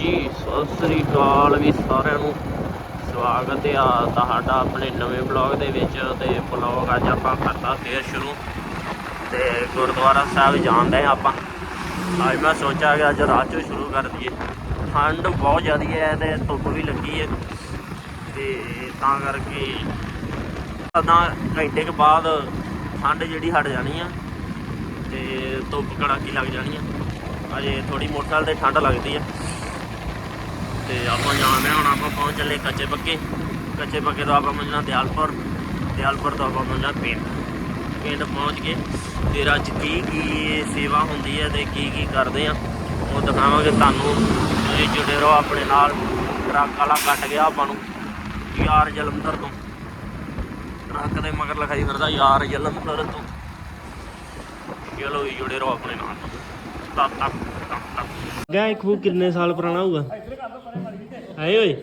ਜੀ, ਸਤਿ ਸ੍ਰੀ ਅਕਾਲ ਵੀ ਸਾਰਿਆਂ ਨੂੰ। ਸਵਾਗਤ ਆ ਤੁਹਾਡਾ ਆਪਣੇ ਨਵੇਂ ਬਲੌਗ ਦੇ ਵਿੱਚ ਤੇ ਬਲੌਗ ਅੱਜ ਆਪਾਂ ਕਰਦਾ ਫੇਰ ਸ਼ੁਰੂ। ਤੇ ਗੁਰਦੁਆਰਾ ਸਾਹਿਬ ਜਾਂਦੇ ਆ ਆਪਾਂ। ਅੱਜ ਮੈਂ ਸੋਚਿਆ ਕਿ ਅੱਜ ਰਾਤ ਤੋਂ ਸ਼ੁਰੂ ਕਰ ਦਈਏ। ਠੰਡ ਬਹੁਤ ਜ਼ਿਆਦਾ ਹੈ ਤੇ ਧੁੱਪ ਵੀ ਲੱਗੀ ਹੈ। ਤੇ ਤਾਂ ਕਰਕੇ ਤਾਂ ਘੰਟੇ ਕੇ ਬਾਅਦ ਠੰਡ ਜਿਹੜੀ ਹਟ ਜਾਣੀ ਆ ਤੇ ਧੁੱਪ ਕੜਾਕੀ ਲੱਗ ਜਾਣੀ ਆ। ਅਜੇ ਥੋੜੀ ਮੋਟਰਸਾਈਕਲ ਤੇ ਠੰਡ ਲੱਗਦੀ ਆ। ਤੇ ਆਪਾਂ ਜਾਣਾ ਹਾਂ ਹੁਣ ਆਪਾਂ ਪਹੁੰਚ ਚੱਲੇ ਕੱਚੇ ਪੱਕੇ। ਕੱਚੇ ਪੱਕੇ ਤੋਂ ਆਪਾਂ ਪਹੁੰਚਣਾ ਦਿਆਲਪੁਰ। ਦਿਆਲਪੁਰ ਤੋਂ ਆਪਾਂ ਪਹੁੰਚਣਾ ਪਿੰਡ। ਪਿੰਡ ਪਹੁੰਚ ਕੇ ਫਿਰ ਅੱਜ ਕੀ ਕੀ ਸੇਵਾ ਹੁੰਦੀ ਹੈ ਤੇ ਕੀ ਕੀ ਕਰਦੇ ਆ ਉਹ ਦਿਖਾਵਾਂਗੇ ਤੁਹਾਨੂੰ। ਤੁਸੀਂ ਜੁੜੇ ਰਹੋ ਆਪਣੇ ਨਾਲ। ਟਰੱਕ ਵਾਲਾ ਕੱਟ ਗਿਆ ਆਪਾਂ ਨੂੰ। ਯਾਰ ਜਲੰਧਰ ਤੋਂ। ਟਰੱਕ ਦੇ ਮਗਰ ਲਿਖਾਈ ਫਿਰਦਾ ਯਾਰ ਜਲੰਧਰ ਤੋਂ। ਚਲੋ ਜੀ, ਜੁੜੇ ਰਹੋ ਆਪਣੇ ਨਾਲ। ਤੱਕ ਤੱਕ ਗਿਆ ਇਹ ਖੂਹ ਕਿੰਨੇ ਸਾਲ ਪੁਰਾਣਾ ਹੋਊਗਾ? ਆਏ ਓਏ।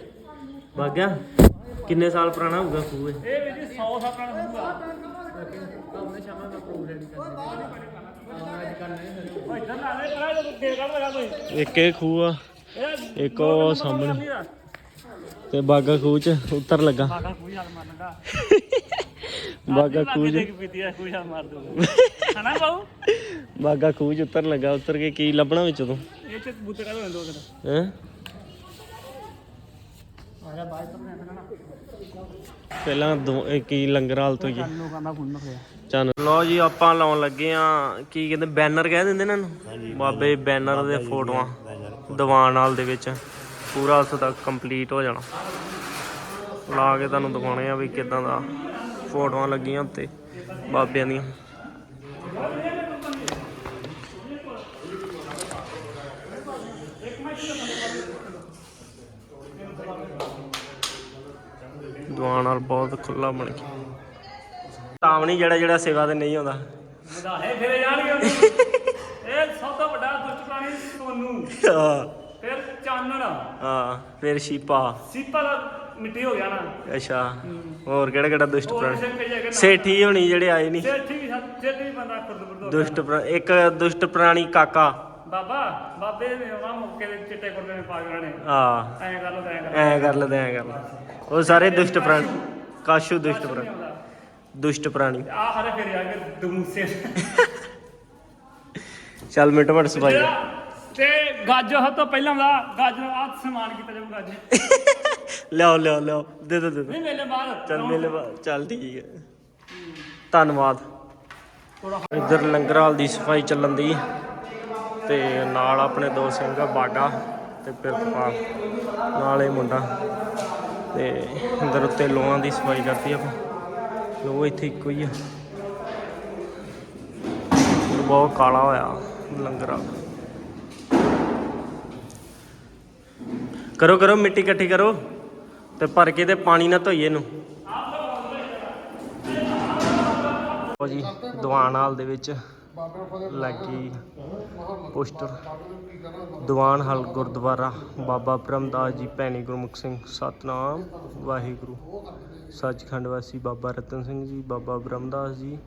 ਬਾਗਿਆ ਕਿੰਨੇ ਸਾਲ ਪੁਰਾਣਾ ਹੋਊਗਾ ਖੂਹ ਇਹ? ਇਹ ਵੀ ਜੀ 100 ਸਾਲ ਪੁਰਾਣਾ ਹੋਊਗਾ ਆਪਣੇ ਸ਼ਾਮਾਂ ਦਾ ਪ੍ਰੋਗਰਾਮ ਕਰਨਾ। ਓਏ ਇਧਰ ਨਾ ਲੈ ਕਰਾ ਜਦੋਂ ਕਰ ਲਗਾ ਕੋਈ। ਇੱਕ ਇਹ ਖੂਹ ਆ ਇੱਕ ਉਹ ਸਾਹਮਣੇ। ਤੇ ਬਾਗਾ ਖੂਹ ਚ ਉੱਤਰ ਲੱਗਾ। ਬਾਗਾ ਕੋਈ ਹਾਲ ਮਾਰਨਦਾ ਬਾਗਾ ਖੂਹ ਚ। ਪੀਤੀ ਆ ਕੋਈ ਹਾਲ ਮਾਰ ਦੂਗਾ ਹਨਾ ਬਾਊ? ਬਾਗਾ ਖੂਹ ਚ ਉੱਤਰ ਲੱਗਾ ਉੱਤਰ ਕੇ ਕੀ ਲੱਭਣਾ ਵਿੱਚ ਤੋਂ? ਇਹ ਚ ਬੁੱਤੇ ਕਾ ਦੋ ਦਿਨ ਹੈ ਆ ਜਾ ਬਾਅਦ ਤੋਂ ਰਹਿਣਾ ਨਾ ਪਹਿਲਾਂ ਦੋ ਇਹ ਕੀ ਲੰਗਰ ਹਾਲ ਤੋਂ ਜੀ? ਚੰਨ ਲੋ ਜੀ ਆਪਾਂ ਲਾਉਣ ਲੱਗੇ ਆ ਕੀ ਕਹਿੰਦੇ ਬੈਨਰ ਕਹਿ ਦਿੰਦੇ ਨੇ ਇਹਨੂੰ? ਬਾਬੇ ਬੈਨਰ। ਦੇ ਫੋਟੋਆਂ। ਦੀਵਾਨ ਹਾਲ ਦੇ ਵਿੱਚ। ਪੂਰਾ ਉੱਥੇ ਤੱਕ ਕੰਪਲੀਟ ਹੋ ਜਾਣਾ। ਲਾ ਕੇ ਤੁਹਾਨੂੰ ਦਿਖਾਉਣੇ ਆ ਵੀ ਕਿਦਾਂ ਦਾ ਫੋਟੋਆਂ ਲੱਗੀਆਂ ਉੱਤੇ ਬਾਬਿਆਂ ਦੀਆਂ। ਦੀਵਾਨ ਹਾਲ ਬਹੁਤ ਖੁੱਲਾ ਬਣ ਗਿਆ ਤਾਂ ਵੀ ਨਹੀਂ ਜਿਹੜਾ ਜਿਹੜਾ ਸੇਵਾ ਤੇ ਨਹੀਂ ਆਉਂਦਾ। ਵਧਾਏ ਫਿਰੇ ਜਾਣਗੇ ਉਹਨੂੰ। ਇਹ ਸਭ ਤੋਂ ਵੱਡਾ ਦੁਸ਼ਟ ਪ੍ਰਾਣੀ ਸੋਨੂ। ਹਾਂ। ਫਿਰ ਚਾਨਣ। ਹਾਂ ਫਿਰ ਸ਼ੀਪਾ। ਸੀਪਾ ਦਾ ਮਿੱਟੀ ਹੋ ਗਿਆ ਨਾ। ਅੱਛਾ ਹੋਰ ਕਿਹੜਾ ਕਿਹੜਾ ਦੁਸ਼ਟ ਹੋਰ ਪ੍ਰਾਣੀ? ਸੇਠੀ ਹੋਣੀ ਜਿਹੜੇ ਆਏ ਨਹੀਂ ਸੇਠੀ ਵੀ ਸੱਤ ਸੇਠੀ ਵੀ ਬੰਦਾ ਖੁਰਦ ਖੁਰਦ ਦੁਸ਼ਟ ਪ੍ਰਾ- ਇੱਕ ਦੁਸ਼ਟ ਪ੍ਰਾਣੀ ਕਾਕਾ। ਬਾਬਾ ਬਾਬੇ ਨੇ ਉਹਨਾਂ ਮੌਕੇ ਦੇ ਚਿੱਟੇ ਕੁੜਤੇ ਨੇ ਪਾਗਲਾਂ ਨੇ। ਹਾਂ। ਐਂ ਕਰ ਲੋ ਐਂ ਕਰ ਐ ਕਰ ਲੈਦੇ ਐ ਕਰ ਲੈ ਉਹ ਸਾਰੇ ਦੁਸ਼ਟ ਪ੍ਰਾਣੀ। ਕਾਸ਼ੂ ਦੁਸ਼ਟ ਪ੍ਰਾਣੀ ਦੁਸ਼ਟ ਪ੍ਰਾਣੀ। ਆ ਹਰੇ ਫਿਰ ਆ ਕੇ ਦਮੂਸੇ। ਚੱਲ ਮਿੰਟ ਮਿੰਟ ਸਫ਼ਾਈ ਕਰ। ਤੇ ਗੱਜ ਉਹ ਤੋਂ ਪਹਿਲਾਂ ਦਾ ਗੱਜ ਨੂੰ ਆਹ ਸਮਾਨ ਕੀਤਾ ਜਾਊ ਗੱਜ ਲਿਆਓ ਲਿਆਓ ਲਿਆਓ। ਦੇ ਦੋ ਦੇ ਨਹੀਂ ਮੇਲੇ ਬਾਅਦ। ਚੱਲ ਮੇਲੇ ਬਾ- ਚੱਲ ਠੀਕ ਹੈ। ਧੰਨਵਾਦ। ਇੱਧਰ ਲੰਗਰ ਹਾਲ ਦੀ ਸਫ਼ਾਈ ਚੱਲਣ ਦੀ। ਤੇ ਨਾਲ ਆਪਣੇ ਦੋ ਸਿੰਘ ਬਾਗਾ ਤੇ ਪਿਰਤਪਾਲ ਨਾਲ ਇਹ ਮੁੰਡਾ। ਤੇ ਅੰਦਰ ਉੱਤੇ ਲੋਹਾਂ ਦੀ ਸਫ਼ਾਈ ਕਰਤੀ ਆਪਾਂ ਲੋ, ਇੱਥੇ ਇੱਕੋ ਹੀ ਆ। ਬਹੁਤ ਕਾਲਾ ਹੋਇਆ ਲੰਗਰ ਕਰੋ ਕਰੋ, ਮਿੱਟੀ ਇਕੱਠੀ ਕਰੋ ਤੇ ਭਰ ਕੇ ਤੇ ਪਾਣੀ ਨਾਲ ਧੋਈਏ ਇਹਨੂੰ। ਉਹ ਜੀ, ਦੀਵਾਨ ਹਾਲ ਦੇ ਵਿੱਚ ਲੱਗੀ ਪੋਸਟਰ। ਦੀਵਾਨ ਹਲ ਗੁਰਦੁਆਰਾ ਬਾਬਾ ਬ੍ਰਹਮਦਾਸ ਜੀ, ਭੈਣੀ ਗੁਰਮੁਖ ਸਿੰਘ, ਸਤਨਾਮ, ਵਾਹਿਗੁਰੂ। ਸੱਚਖੰਡ ਵਾਸੀ ਬਾਬਾ ਰਤਨ ਸਿੰਘ ਜੀ, ਬਾਬਾ ਬ੍ਰਹਮਦਾਸ ਜੀ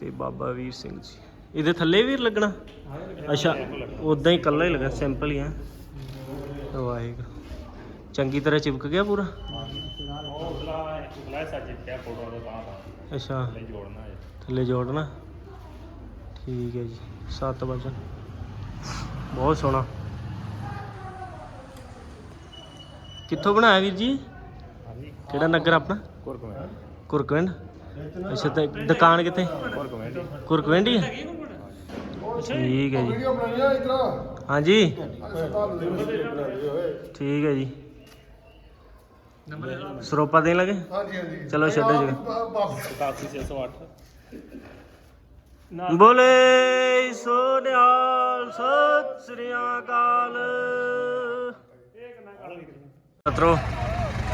ਤੇ ਬਾਬਾ ਵੀਰ ਸਿੰਘ ਜੀ। ਇਹਦੇ ਥੱਲੇ ਵੀਰ ਲੱਗਣਾ? ਅੱਛਾ ਉਦਾਂ ਹੀ ਇਕੱਲਾ ਹੀ ਲੱਗਾ, ਸਿੰਪਲ ਹੀ ਆ। ਵਾਹਿਗੁਰੂ। ਚੰਗੀ ਤਰ੍ਹਾਂ ਚਿਪਕ ਗਿਆ ਪੂਰਾ? ਅੱਛਾ। ਥੱਲੇ ਜੋੜਨਾ ਠੀਕ ਹੈ ਜੀ। ਸੱਤ ਵਜਨ ਬਹੁਤ ਸੋਹਣਾ। ਕਿੱਥੋਂ ਬਣਾਇਆ ਵੀਰ ਜੀ? ਕਿਹੜਾ ਨਗਰ ਆਪਣਾ? ਕੁਰਕਵਿੰਡ ਅੱਛਾ ਤੇ ਦੁਕਾਨ ਕਿੱਥੇ? ਕੁਰਕਵਿੰਡ ਠੀਕ ਹੈ ਜੀ। ਹਾਂਜੀ। ਠੀਕ ਹੈ ਜੀ। ਸਰੋਪਾ ਦੇਣ ਲੱਗੇ? ਹਾਂਜੀ ਹਾਂਜੀ। ਚਲੋ ਛੱਡੋ ਜੀ। 8600 ਬੋਲੇ ਸੋਨਿਆਲ ਸਤਿ ਸ੍ਰੀ ਅਕਾਲ। ਸਤਰੋ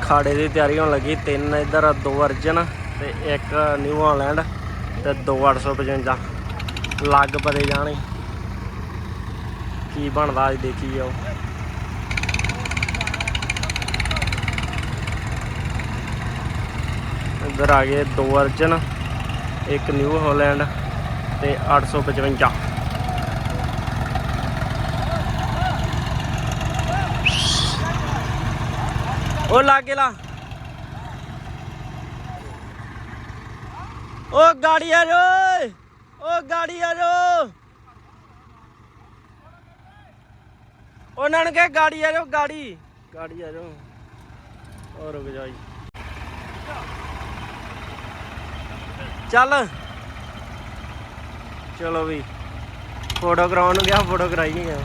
ਖਾੜੇ ਦੀ ਤਿਆਰੀ ਹੋਣ ਲੱਗੀ। ਤਿੰਨ ਇੱਧਰ, ਦੋ ਅਰਜਨ ਤੇ ਇੱਕ ਨਿਊ ਹਾਲੈਂਡ ਤੇ ਦੋ 855 ਲੱਗ ਪਰੇ ਜਾਣੇ। ਕੀ ਬਣਦਾ ਅੱਜ ਦੇਖੀ ਜਾਓ ਇੱਧਰ ਆ ਗਏ ਦੋ ਅਰਜਨ, ਇੱਕ ਨਿਊ ਹਾਲੈਂਡ ਤੇ 855 ਉਹ ਲਾਗੇ ਲਾ। ਉਹ ਗਾੜੀ ਆ ਜੋ ਉਹ ਗਾੜੀ ਆ ਜੋ ਉਹਨਾਂ ਨੂੰ ਕਹੇ ਗਾੜੀ ਆ ਜੋ ਗਾੜੀ। ਗਾੜੀ ਆ ਜੋ ਉਹ ਰੁਕ ਜਾ। ਚੱਲ। ਚਲੋ ਵੀ। ਫੋਟੋ ਕਰਾਉਣ ਨੂੰ ਗਿਆ ਫੋਟੋ ਕਰਾਈ ਨਹੀਂ ਗਿਆ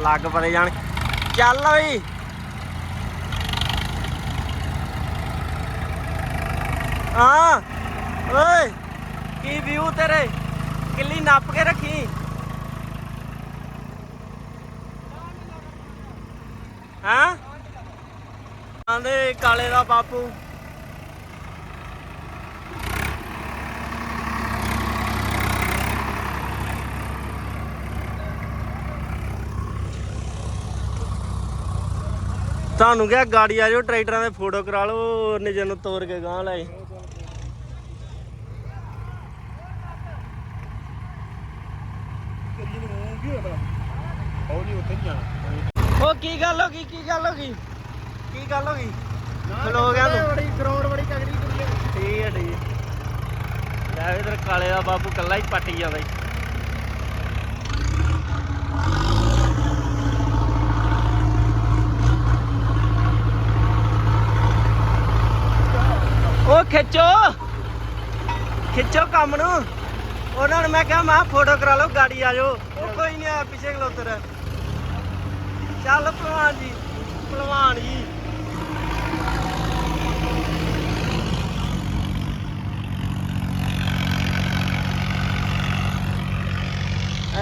ਲੱਗ ਪਰੇ ਜਾਣ। ਚੱਲ ਵੀ। ਹਾਂ। ਓਏ, ਕੀ ਵਿਊ ਤੇਰੇ? ਕਿੱਲੀ ਨੱਪ ਕੇ ਰੱਖੀ। ਹਾਂ? ਆਂਦੇ ਕਾਲੇ ਦਾ ਬਾਪੂ। ਤੁਹਾਨੂੰ ਕਿਹਾ ਗਾੜੀ ਆ ਜਾਓ, ਟਰੈਕਟਰਾਂ ਦੇ ਫੋਟੋ ਕਰਾ ਲਓ ਨਿਜੇ ਨੂੰ ਤੋਰ ਕੇ ਗਾਂ ਲੈ ਉਹ ਕੀ ਗੱਲ ਹੋ ਗਈ? ਕੀ ਗੱਲ ਹੋ ਗਈ? ਕੀ ਗੱਲ ਹੋ ਗਈ? ਖਲੋ ਗਿਆ ਤੂੰ। ਬੜੀ ਕਰੋੜ ਬੜੀ ਤਗੜੀ ਕੁੜੀ ਹੈ ਠੀਕ ਹੈ ਠੀਕ। ਲੈ ਇਧਰ ਕਾਲੇ ਦਾ ਬਾਪੂ ਕੱਲਾ ਹੀ ਪੱਟੀ ਜਾਂਦਾ ਈ ਉਹ ਖਿੱਚੋ। ਖਿੱਚੋ ਕੰਮ ਨੂੰ। ਉਹਨਾਂ ਨੂੰ ਮੈਂ ਕਿਹਾ ਮੈਂ ਫੋਟੋ ਕਰਾ ਲਓ ਗਾੜੀ ਆ ਜਾਓ। ਉਹ ਕੋਈ ਨਹੀਂ ਆਇਆ ਪਿੱਛੇ ਖਲੋਤਰ ਚੱਲ ਭਲਵਾਨ ਜੀ ਭਲਵਾਨ ਜੀ।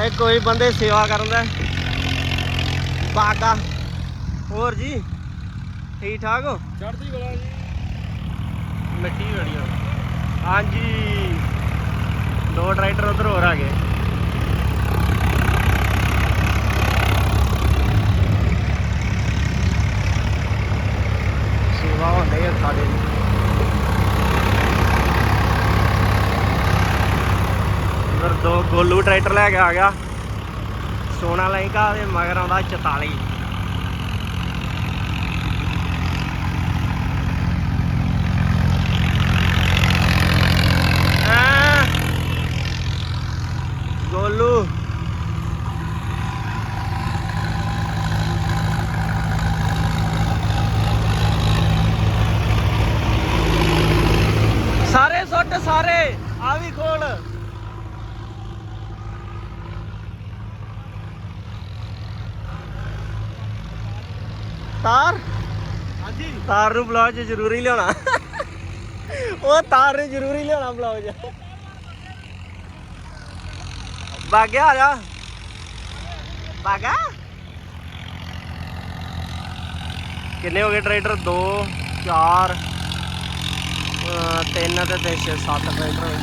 ਇਹ ਕੋਈ ਬੰਦੇ ਸੇਵਾ ਕਰਨ ਦਾ ਬਾਗਾ। ਹੋਰ ਜੀ ਠੀਕ ਠਾਕ ਹੋ? ਚੜਦੀ ਬਲਾ ਜੀ। ਮਿੱਟੀ ਬੜੀ ਆ। ਹਾਂਜੀ। ਦੋ ਟਰੈਕਟਰ ਉਧਰ ਹੋਰ ਆ ਗਏ। ਸੇਵਾ ਹੁੰਦੀ ਹੈ ਸਾਡੇ ਦੀ ਦੋ ਗੋਲੂ ਟਰੈਕਟਰ ਲੈ ਕੇ ਆ ਗਿਆ। ਸੋਨਾ ਲੈਂਕਾ ਦੇ ਮਗਰ ਆਉਂਦਾ 44 ਆ ਗੋਲੂ ਸਾਰੇ ਸੁੱਟ ਸਾਰੇ ਆ ਵੀ ਖੋਲ ਤਾਰ ਹਾਂਜੀ। ਤਾਰ ਨੂੰ ਬਲੌਗ 'ਚ ਜ਼ਰੂਰੀ ਲਿਆਉਣਾ। ਉਹ ਤਾਰ ਨੂੰ ਜ਼ਰੂਰੀ ਲਿਆਉਣਾ ਬਲੌਗ 'ਚ। ਬਾਗਿਆ ਆ ਜਾ। ਬਾਗਾ ਕਿੰਨੇ ਹੋ ਗਏ ਟਰੈਕਟਰ 2 4 3 ਤੇ 3 6 7 ਟਰੈਕਟਰ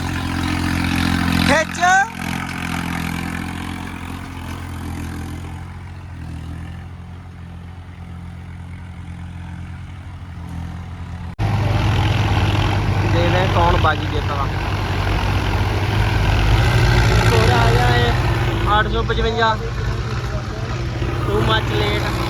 ਖਿੱਚ। बाजी देता था थोड़ा आ गया है आठ सौ पचवंजा टू मच लेट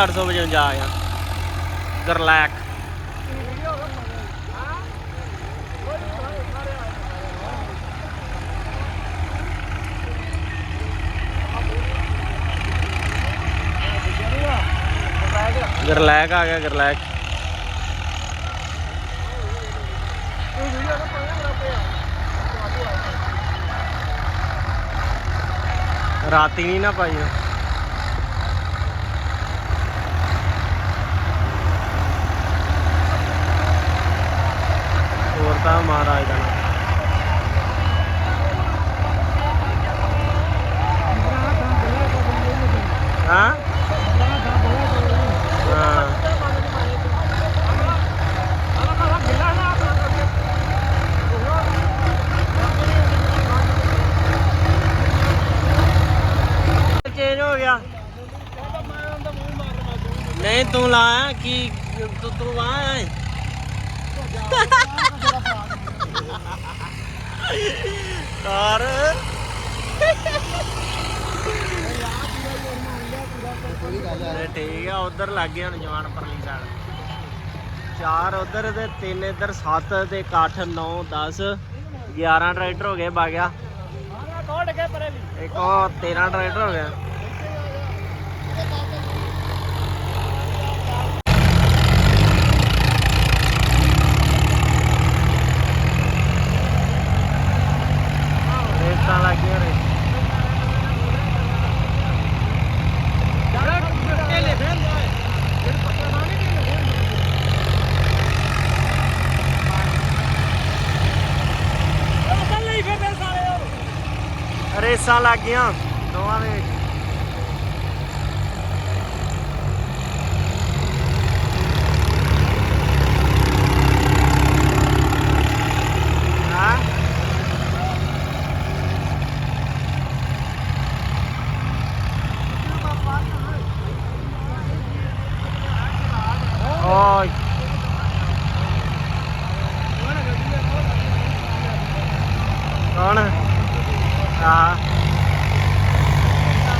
800 ਵਜੇ ਜਾ ਆ ਗਰਲੈਕ। ਗਰਲੈਕ ਆ ਗਿਆ ਗਰਲੈਕ। ਰਾਤੀ ਨਹੀਂ ਨਾ ਪਾਈ। ਹੋਰ ਤਾਂ ਮਹਾਰਾਜ ਦਾ ਨਾਮ। ਹਾਂ? ਚੇਂਜ ਹੋ ਗਿਆ। ਨਹੀਂ, ਤੂੰ ਲਾਇਆ ਕੀ, ਤੂੰ ਤੂੰ ਆਇਆ ਕਾਰ ਠੀਕ ਆ ਉਧਰ ਲੱਗ ਗਿਆ ਹੁਣ ਜਵਾਨ ਪਰਲੀ ਸਾਈਡ। ਚਾਰ ਉਧਰ ਤੇ ਤਿੰਨ ਇੱਧਰ 7 ਤੇ 8 9 10 11 ਟਰੈਕਟਰ ਹੋ ਗਏ ਬਾਗਿਆ ਇੱਕ ਉਹ 13 ਟਰੈਕਟਰ ਹੋ ਗਿਆ ਰੇਤਾਂ ਲੱਗ ਗਿਆ ਰੇ ਢੇਲੇ ਫੇਰਦਾ ਹੈ ਜਿਹੜੇ ਪੱਕਾ ਨਾ ਨਹੀਂ ਢੇਲੇ ਫੇਰਦਾ ਉਹ ਕੱਲ ਹੀ ਫੇਰਦੇ ਸਾਰੇ ਉਹ ਰੇਸਾਂ ਲੱਗ ਗਈਆਂ ਦੇ ਹਾਂ ਹਾਂ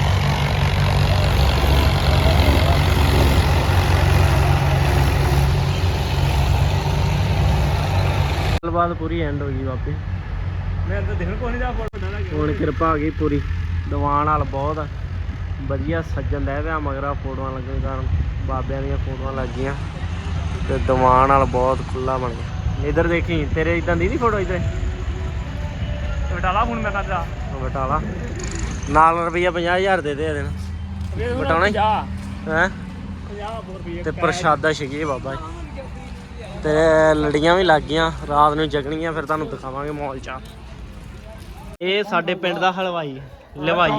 ਗੱਲਬਾਤ ਪੂਰੀ ਐਂਡ ਹੋ ਗਈ ਵਾਪੇ ਮੈਂ ਤਾਂ ਦੇਖਣ ਕੋਈ ਨਹੀਂ ਜਾ ਫੋਟੋ ਨਾ ਹੁਣ ਕਿਰਪਾ ਆ ਗਈ ਪੂਰੀ। ਦੀਵਾਨ ਵਾਲ ਬਹੁਤ ਵਧੀਆ ਸੱਜਣ ਦਾ ਪਿਆ ਮਗਰਾ ਫੋਟੋਆਂ ਲੱਗਣ ਕਾਰਨ ਬਾਬਿਆਂ ਦੀਆਂ ਫੋਟੋਆਂ ਲੱਗ ਗਈਆਂ। ਤੇ ਦੀਵਾਨ ਵਾਲ ਬਹੁਤ ਖੁੱਲਾ ਬਣ ਗਿਆ। ਇਧਰ ਦੇਖੀ ਤੇਰੇ ਇਦਾਂ ਦੀ ਨਹੀਂ ਫੋਟੋ ਇਧਰ? ਬਟਾਲਾ ਫੋਨ ਮੈਂ ਕਰਦਾ। ਬਟਾਲਾ। ਨਾਲ ਰੁਪਈਆ 50000 ਦੇ ਦੇ ਦੇਣ ਬਟਾਉਣਾ ਹੀ? ਹੈ? 50 ਰੁਪਏ ਤੇ ਪ੍ਰਸ਼ਾਦਾ ਛਕੀ ਬਾਬਾ ਜੀ। ਤੇ ਲੜੀਆਂ ਵੀ ਲੱਗ ਗਈਆਂ ਰਾਤ ਨੂੰ ਜਗਣੀਆਂ ਫਿਰ ਤੁਹਾਨੂੰ ਦਿਖਾਵਾਂਗੇ ਮਾਹੌਲ ਚ ਇਹ ਸਾਡੇ ਪਿੰਡ ਦਾ ਹਲਵਾਈ ਲਵਾਈ।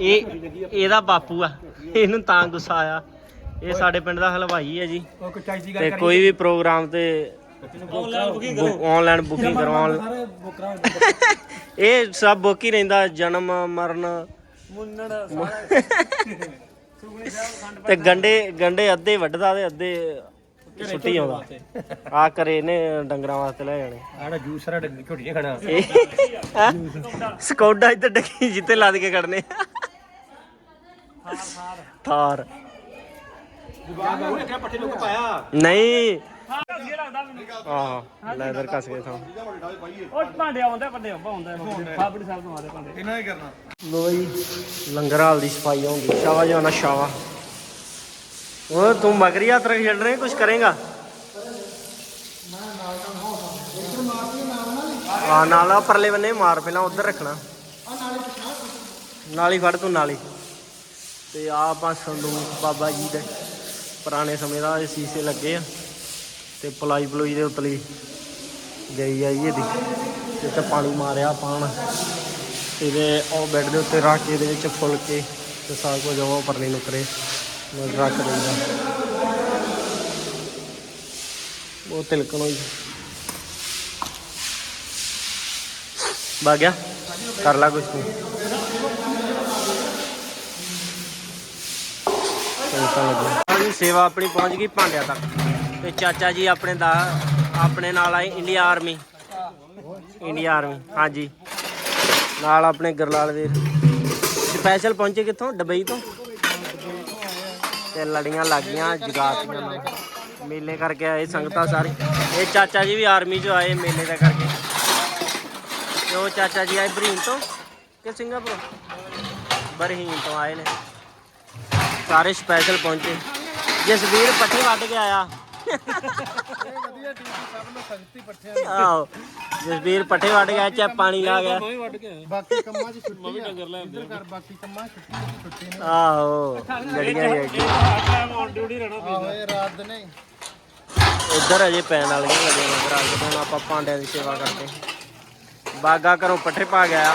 ਇਹ ਇਹਦਾ ਬਾਪੂ ਆ। ਇਹਨੂੰ ਤਾਂ ਗੁੱਸਾ ਆਇਆ। ਇਹ ਸਾਡੇ ਪਿੰਡ ਦਾ ਹਲਵਾਈ ਹੈ ਜੀ। ਤੇ ਕੋਈ ਵੀ ਪ੍ਰੋਗਰਾਮ ਤੇ ਆਨਲਾਈਨ ਬੁਕਿੰਗ ਕਰਵਾਉਣ ਇਹ ਸਭ ਬੁੱਕ ਹੀ ਰਹਿੰਦਾ ਜਨਮ ਮਰਨ। ਮੁੰਨਣ ਤੇ ਗੰਡੇ ਗੰਡੇ ਅੱਧੇ ਵੱਢਦਾ ਤੇ ਅੱਧੇ ਸੁੱਟੀ ਆਉਂਦਾ। ਆ ਕਰੇ ਇਹਨੇ ਡੰਗਰਾਂ ਵਾਸਤੇ ਲੈ ਜਾਣੇ। ਆੜਾ ਜੂਸ ਸਾਰਾ ਡੰਗੀ ਝੋਟੀਆਂ ਖੜਾ। ਸਕੌਡਾ ਇੱਧਰ ਡੱਕੀ ਜਿੱਤੇ ਲੱਦ ਕੇ ਕੱਢਨੇ ਥਾਰ ਉਹ ਇੱਕ ਪੱਠੇ ਲੋਕ ਪਾਇਆ ਨਹੀਂ ਵਧੀਆ ਲੱਗਦਾ ਮੈਨੂੰ ਆਹ ਲੈਦਰ ਕੱਸ ਕੇ ਥਾਂ ਉਹ ਭਾਂਡੇ ਆਉਂਦੇ ਭਾਂਡੇ ਆਉਂਦਾ ਫਾਬੜੀ ਸਾਹਿਬ ਤੋਂ ਆਦੇ ਭਾਂਡੇ। ਇਹਨਾਂ ਹੀ ਕਰਨਾ। ਲੋ ਜੀ ਲੰਗਰ ਹਾਲ ਦੀ ਸਫ਼ਾਈ ਹੋਊਗੀ ਸ਼ਾਵਾ ਜਾਣਾ ਸ਼ਾਵਾ ਉਹ ਤੂੰ ਮਗਰੀ ਯਾਤਰਾ ਖੇਡ ਰਹੇ ਕੁਝ ਕਰੇਗਾ? ਆ ਨਾਲ ਆ ਪਰਲੇ ਬੰਨੇ ਮਾਰ ਪਹਿਲਾਂ ਉਧਰ ਰੱਖਣਾ। ਨਾਲੀ ਫੜ ਤੂੰ ਨਾਲੀ ਤੇ ਆ ਆਪਾਂ ਸੰਦੂ ਬਾਬਾ ਜੀ ਦੇ ਪੁਰਾਣੇ ਸਮੇਂ ਦਾ ਇਹ ਸੀਸੇ ਲੱਗੇ ਆ। ਤੇ ਪਲਾਈ ਪਲੋਈ ਦੇ ਉਤਲੀ ਗਈ ਆ ਜੀ ਇਹਦੀ। ਤੇ ਤੇ ਪਾਣੀ ਮਾਰਿਆ ਪਾਣ। ਇਹਦੇ ਉਹ ਬੈੱਡ ਦੇ ਉੱਤੇ ਰੱਖ ਕੇ ਇਹਦੇ ਵਿੱਚ ਫੁੱਲ ਕੇ ਤੇ ਸਾਰਾ ਕੁਝ ਉਹ ਪਰਲੇ ਨੁਕਰੇ ਕਰੇ ਮੈਂ ਰੱਖ ਦਿੰਦਾ। ਉਹ ਤਿਲਕਣ ਹੋਈ। ਬਾਗਿਆ? ਕਰ ਲਾ ਕੁਛ ਤੂੰ। ਸੇਵਾ ਆਪਣੀ ਪਹੁੰਚ ਗਈ ਭਾਂਡਿਆਂ ਤੱਕ। ਤੇ ਚਾਚਾ ਜੀ ਆਪਣੇ ਦਾ, ਆਪਣੇ ਨਾਲ ਆਏ ਇੰਡੀਆ ਆਰਮੀ ਇੰਡੀਆ ਆਰਮੀ ਹਾਂਜੀ। ਨਾਲ ਆਪਣੇ ਗਰਲਾਲ ਵੀਰ। ਸਪੈਸ਼ਲ ਪਹੁੰਚੇ ਕਿੱਥੋਂ? ਦੁਬਈ ਤੋਂ? ਤੇ ਲੜੀਆਂ ਲੱਗੀਆਂ ਜਗਾਤੀਆਂ ਨਾਲ ਮੇਲੇ ਕਰਕੇ ਆਏ ਸੰਗਤਾਂ ਸਾਰੀ। ਇਹ ਚਾਚਾ ਜੀ ਵੀ ਆਰਮੀ ਚੋਂ ਆਏ ਮੇਲੇ ਦਾ ਕਰਕੇ। ਤੇ ਉਹ ਚਾਚਾ ਜੀ ਆਏ ਬਰੀਨ ਤੋਂ? ਕਿ ਸਿੰਗਾਪੁਰ? ਬਰਹੀਨ ਤੋਂ ਆਏ ਨੇ। ਸਾਰੇ ਸਪੈਸ਼ਲ ਪਹੁੰਚੇ। ਜਸਵੀਰ ਪੱਠੇ ਵੱਢ ਕੇ ਆਇਆ। ਵਧੀਆ ਟੀਮ ਸਭ ਨੂੰ ਸੰਗਤੀ ਪੱਠਿਆਂ ਆਹੋ ਜਸਵੀਰ ਪੱਠੇ ਵੱਢ ਗਿਆ ਚਾ ਪਾਣੀ ਲਾ ਗਿਆ। ਬਾਕੀ ਕੰਮਾਂ 'ਚ ਛੁੱਟੀ ਆ। ਇੱਧਰ ਕਰ ਬਾਕੀ ਕੰਮਾਂ 'ਚ ਛੁੱਟੀ ਛੁੱਟੀ ਨੇ ਆਹੋ ਲੜੀਆਂ ਗਈਆਂ ਔਨ ਡਿਊਟੀ ਰਹਿਣਾ ਆਹੋ ਇਹ ਰਾਤ ਦੇ ਨੇ ਇੱਧਰ ਅਜੇ ਪੈਣ ਵਾਲੀਆਂ ਲੱਗੀਆਂ ਨੇ ਰਾਜ ਦੇ ਹੁਣ ਆਪਾਂ ਭਾਂਡਿਆਂ ਦੀ ਸੇਵਾ ਕਰਦੇ। ਬਾਗਾ ਘਰੋਂ ਪੱਠੇ ਪਾ ਗਿਆ।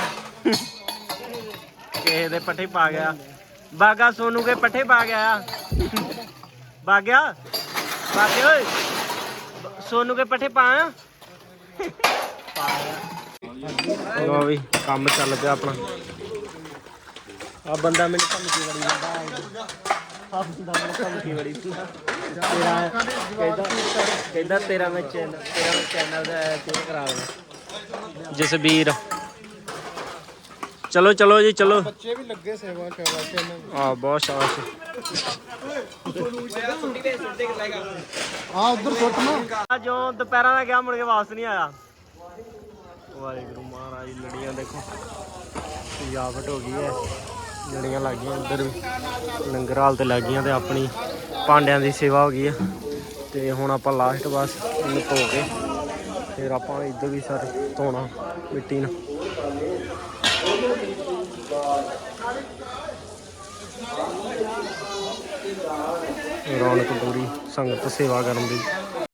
ਕਿਸੇ ਦੇ ਪੱਠੇ ਪਾ ਗਿਆ। ਬਾਗਾ ਸੋਨੂ ਕੇ ਪੱਠੇ ਪਾ ਗਿਆ। ਬਾਗਿਆ? ਬਾਗੇ ਓਏ ਸੋਨੂ ਕੇ ਪੱਠੇ ਪਾਇਆ ਲੋ ਵੀ ਕੰਮ ਚੱਲ ਪਿਆ ਆਪਣਾ। ਆ ਬੰਦਾ ਮੈਨੂੰ ਧਮਕੀ ਕਰੀ ਜਾਂਦਾ ਹੱਸਦਾ ਮੈਨੂੰ ਧਮਕੀ ਬੜੀ ਤੇਰਾ ਕਹਿੰਦਾ ਕਹਿੰਦਾ ਤੇਰਾ ਮੈਂ ਚੈਨਲ ਤੇਰਾ ਮੈਂ ਚੈਨਲ ਦਾ ਚੇਂਜ ਕਰਾ ਦੇਣਾ ਜਸਬੀਰ। ਚਲੋ ਚਲੋ ਜੀ ਚਲੋ। ਬੱਚੇ ਵੀ ਲੱਗੇ ਸੇਵਾ ਕਰਵਾ ਕੇ ਇਹਨਾਂ ਨੂੰ। ਆ ਬਹੁਤ ਸ਼ਾਬਾਸ਼। ਆ ਉਧਰ ਸੁੱਟ ਨਾ। ਆ ਜੋ ਦੁਪਹਿਰਾਂ ਦਾ ਗਿਆ ਮੁੜ ਕੇ ਵਾਪਸ ਨਹੀਂ ਆਇਆ। ਵਾਹਿਗੁਰੂ ਮਹਾਰਾਜ ਲੜੀਆਂ ਦੇਖੋ। ਸਜਾਵਟ ਹੋ ਗਈ ਹੈ। ਲੜੀਆਂ ਲੱਗ ਗਈਆਂ ਇੱਧਰ ਵੀ। ਲੰਗਰ ਹਾਲ ਤੇ ਲੱਗ ਗਈਆਂ ਤੇ ਆਪਣੀ ਭਾਂਡਿਆਂ ਦੀ ਸੇਵਾ ਹੋ ਗਈ ਹੈ। ਤੇ ਹੁਣ ਆਪਾਂ ਲਾਸਟ ਬਸ ਇਹਨੂੰ ਧੋ ਕੇ। ਫਿਰ ਆਪਾਂ ਇੱਧਰ ਵੀ ਸਾਰੇ ਧੋਣਾ ਮਿੱਟੀ ਨਾਲ। ਰੌਣਕ ਪੂਰੀ ਸੰਗਤ ਸੇਵਾ ਕਰਨ ਦੀ।